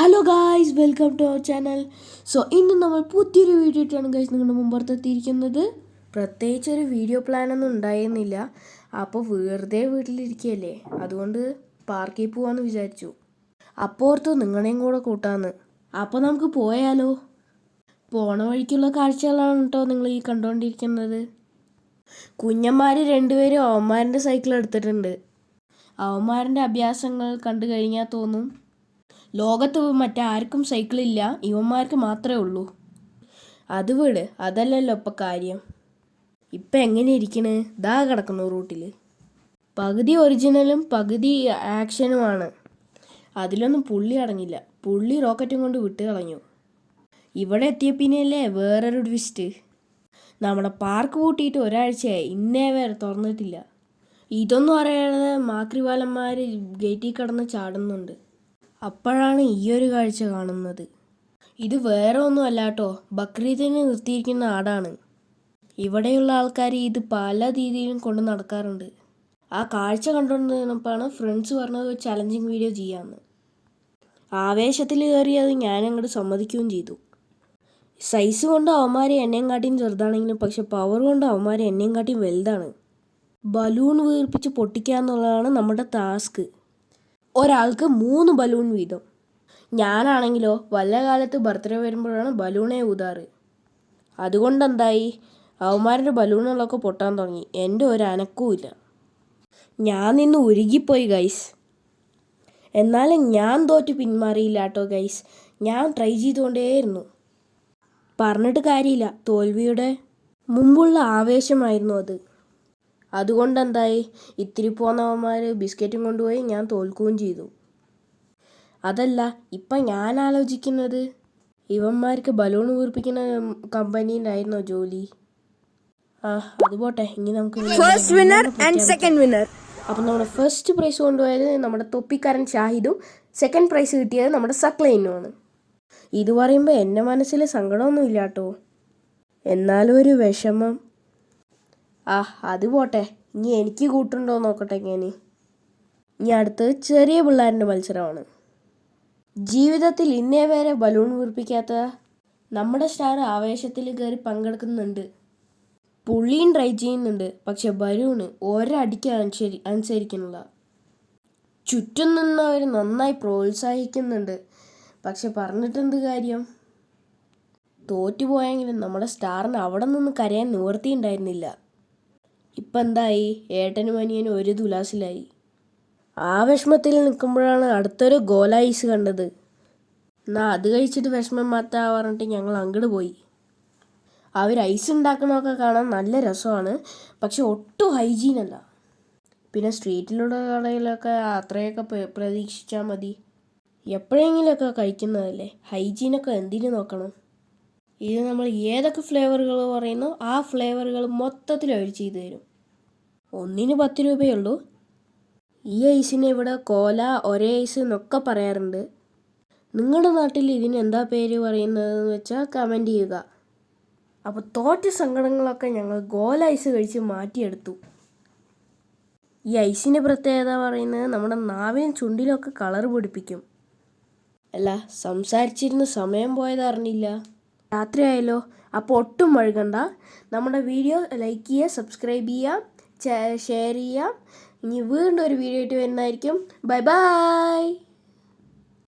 Hello guys welcome to our channel so ഇന്ന് നമ്മൾ പുതിയൊരു വീഡിയോ ഇട്ടാണ് ഗൈസ് നിങ്ങളുടെ മുമ്പത്തെത്തിയിരിക്കുന്നത് പ്രത്യേകിച്ച് ഒരു വീഡിയോ പ്ലാനൊന്നും ഉണ്ടായിരുന്നില്ല. അപ്പോൾ വെറുതെ വീട്ടിലിരിക്കുകയല്ലേ? അതുകൊണ്ട് പാർക്കിൽ പോവാന്ന് വിചാരിച്ചു. അപ്പോർത്ത് നിങ്ങളെയും കൂടെ കൂട്ടാന്ന്. അപ്പോൾ നമുക്ക് പോയാലോ? പോണ വഴിക്കുള്ള കാഴ്ചകളാണ് കേട്ടോ നിങ്ങൾ ഈ കണ്ടുകൊണ്ടിരിക്കുന്നത് കുഞ്ഞന്മാർ രണ്ടുപേരും അവന്മാരിന്റെ സൈക്കിൾ എടുത്തിട്ടുണ്ട്. അവന്മാരിന്റെ അഭ്യാസങ്ങൾ കണ്ടു കഴിഞ്ഞാൽ തോന്നും. ലോകത്ത് മറ്റാർക്കും സൈക്കിളില്ല. ഇവന്മാർക്ക് മാത്രമേ ഉള്ളൂ. അത് വിട്. അതല്ലല്ലോ ഇപ്പം കാര്യം. ഇപ്പം എങ്ങനെ ഇരിക്കണേ? ദാ കിടക്കുന്നു റൂട്ടിൽ പകുതി ഒറിജിനലും പകുതി ആക്ഷനുമാണ്. അതിലൊന്നും പുള്ളി അടങ്ങില്ല. പുള്ളി റോക്കറ്റും കൊണ്ട് വിട്ട് കളഞ്ഞു. ഇവിടെ എത്തിയ പിന്നെയല്ലേ വേറൊരു ട്വിസ്റ്റ് നമ്മുടെ പാർക്ക് പൂട്ടിയിട്ട് ഒരാഴ്ചയായി. ഇന്നേ വരെ തുറന്നിട്ടില്ല. ഇതൊന്നും അറിയാതെ മാക്രിവാലന്മാർ ഗേറ്റിൽ കടന്ന് ചാടുന്നുണ്ട്. അപ്പോഴാണ് ഈ ഒരു കാഴ്ച കാണുന്നത്. ഇത് വേറെ ഒന്നും അല്ല കേട്ടോ ബക്രീദിന് നിർത്തിയിരിക്കുന്ന ആടാണ്. ഇവിടെയുള്ള ആൾക്കാർ ഇത് പല രീതിയിലും കൊണ്ട് നടക്കാറുണ്ട്. ആ കാഴ്ച കണ്ടുകൊണ്ടിരുന്നപ്പോഴാണ് ഫ്രണ്ട്സ് പറഞ്ഞത് ചലഞ്ചിങ് വീഡിയോ ചെയ്യാമെന്ന് ആവേശത്തിൽ കയറി അത് ഞാൻ അങ്ങോട്ട് സമ്മതിക്കുകയും ചെയ്തു. സൈസ് കൊണ്ട് അവന്മാരെ എന്നെയും കാട്ടിയും ചെറുതാണെങ്കിലും പക്ഷെ പവർ കൊണ്ട് അവന്മാരെ എന്നെയും കാട്ടിയും വലുതാണ്. ബലൂൺ വീർപ്പിച്ച് പൊട്ടിക്കുക എന്നുള്ളതാണ് നമ്മുടെ ടാസ്ക് ഒരാൾക്ക് മൂന്ന് ബലൂൺ വീതം. ഞാനാണെങ്കിലോ വല്ല കാലത്ത് ബർത്ത്ഡേ വരുമ്പോഴാണ് ബലൂണേ ഊതാറ്. അതുകൊണ്ടെന്തായി? അവന്മാരുടെ ബലൂണുകളൊക്കെ പൊട്ടാൻ തുടങ്ങി. എന്റെ ഒരു അനക്കവും ഞാൻ നിന്ന് ഉരുകിപ്പോയി ഗൈസ്. എന്നാലും ഞാൻ തോറ്റ് പിന്മാറിയില്ല കേട്ടോ ഗൈസ്. ഞാൻ ട്രൈ ചെയ്തുകൊണ്ടേയിരുന്നു. പറഞ്ഞിട്ട് കാര്യമില്ല. തോൽവിയുടെ മുമ്പുള്ള ആവേശമായിരുന്നു അത്. അതുകൊണ്ട് എന്തായി ഇത്തിരി പോന്നവന്മാർ ബിസ്ക്കറ്റും കൊണ്ടുപോയി ഞാൻ തോൽക്കുകയും ചെയ്തു. അതല്ല ഇപ്പം ഞാൻ ആലോചിക്കുന്നത് ഇവന്മാർക്ക് ബലൂൺ വീർപ്പിക്കുന്ന കമ്പനിയിലായിരുന്നോ ജോലി? ആ അത് പോട്ടെ ഇനി നമുക്ക് first winner and second winner അപ്പം നമ്മുടെ ഫസ്റ്റ് പ്രൈസ് കൊണ്ടുപോയത് നമ്മുടെ തൊപ്പിക്കാരൻ ഷാഹിദും സെക്കൻഡ് പ്രൈസ് കിട്ടിയത് നമ്മുടെ സക്ലൈനുമാണ്. ഇത് പറയുമ്പോൾ എന്റെ മനസ്സിൽ സങ്കടമൊന്നും ഇല്ല കേട്ടോ എന്നാലും ഒരു വിഷമം. ആ അത് പോട്ടെ. ഇനി എനിക്ക് കൂട്ടുണ്ടോ നോക്കട്ടെ ഞാൻ ഇനി അടുത്തത് ചെറിയ പിള്ളേരുടെ മത്സരമാണ്. ജീവിതത്തിൽ ഇന്നേ വരെ ബലൂൺ വീർപ്പിക്കാത്ത നമ്മുടെ സ്റ്റാർ ആവേശത്തിൽ കയറി പങ്കെടുക്കുന്നുണ്ട്. പുള്ളിയും ട്രൈ ചെയ്യുന്നുണ്ട്. പക്ഷെ ബലൂണ് ഒരടിക്ക് അനുസരി അനുസരിക്കുന്നില്ല. ചുറ്റും നിന്നവർ നന്നായി പ്രോത്സാഹിക്കുന്നുണ്ട്. പക്ഷെ പറഞ്ഞിട്ടെന്ത് കാര്യം? തോറ്റുപോയെങ്കിലും നമ്മുടെ സ്റ്റാറിന് അവിടെ നിന്ന് കരയാൻ നിവർത്തിയുണ്ടായിരുന്നില്ല ഇപ്പം എന്തായി ഏട്ടനും അനിയനും ഒരു തുലാസിലായി ആ വിഷമത്തിൽ നിൽക്കുമ്പോഴാണ് അടുത്തൊരു ഗോല ഐസ് കണ്ടത്. എന്നാൽ അത് കഴിച്ചിട്ട് വിഷമം മാറ്റാ പറഞ്ഞിട്ട് ഞങ്ങൾ അങ്ങോട്ട് പോയി. അവർ ഐസ് ഉണ്ടാക്കണമൊക്കെ കാണാൻ നല്ല രസമാണ്. പക്ഷെ ഒട്ടും ഹൈജീൻ അല്ല. പിന്നെ സ്ട്രീറ്റിലുള്ള കടയിലൊക്കെ അത്രയൊക്കെ പ്രതീക്ഷിച്ചാൽ മതി. എപ്പോഴെങ്കിലുമൊക്കെ കഴിക്കുന്നതല്ലേ? ഹൈജീനൊക്കെ എന്തിനു നോക്കണം? ഇത് നമ്മൾ ഏതൊക്കെ ഫ്ലേവറുകൾ പറയുന്നു ആ ഫ്ലേവറുകൾ മൊത്തത്തിൽ അവർ ചെയ്തു തരും. ഒന്നിന് പത്ത് രൂപയുള്ളൂ. ഈ ഐസിനെ ഇവിടെ കോല ഒരേ ഐസ് എന്നൊക്കെ പറയാറുണ്ട്. നിങ്ങളുടെ നാട്ടിൽ ഇതിന് എന്താ പേര് പറയുന്നതെന്ന് വെച്ചാൽ കമന്റ് ചെയ്യുക. അപ്പോൾ തോറ്റ സങ്കടങ്ങളൊക്കെ ഞങ്ങൾ ഗോല ഐസ് കഴിച്ച് മാറ്റിയെടുത്തു. ഈ ഐസിന്റെ പ്രത്യേകത പറയുന്നത് നമ്മുടെ നാവിനും ചുണ്ടിലൊക്കെ കളർ പിടിപ്പിക്കും. അല്ല സംസാരിച്ചിരുന്ന സമയം പോയത് അറിഞ്ഞില്ല. രാത്രിയായല്ലോ അപ്പോൾ ഒട്ടും വഴുകണ്ട. നമ്മുടെ വീഡിയോ ലൈക്ക് ചെയ്യുക സബ്സ്ക്രൈബ് ചെയ്യുക. ഷെയർ ചെയ്യുക ഇനി വീണ്ടും ഒരു വീഡിയോ ആയിട്ട് വരുന്നതായിരിക്കും. Bye bye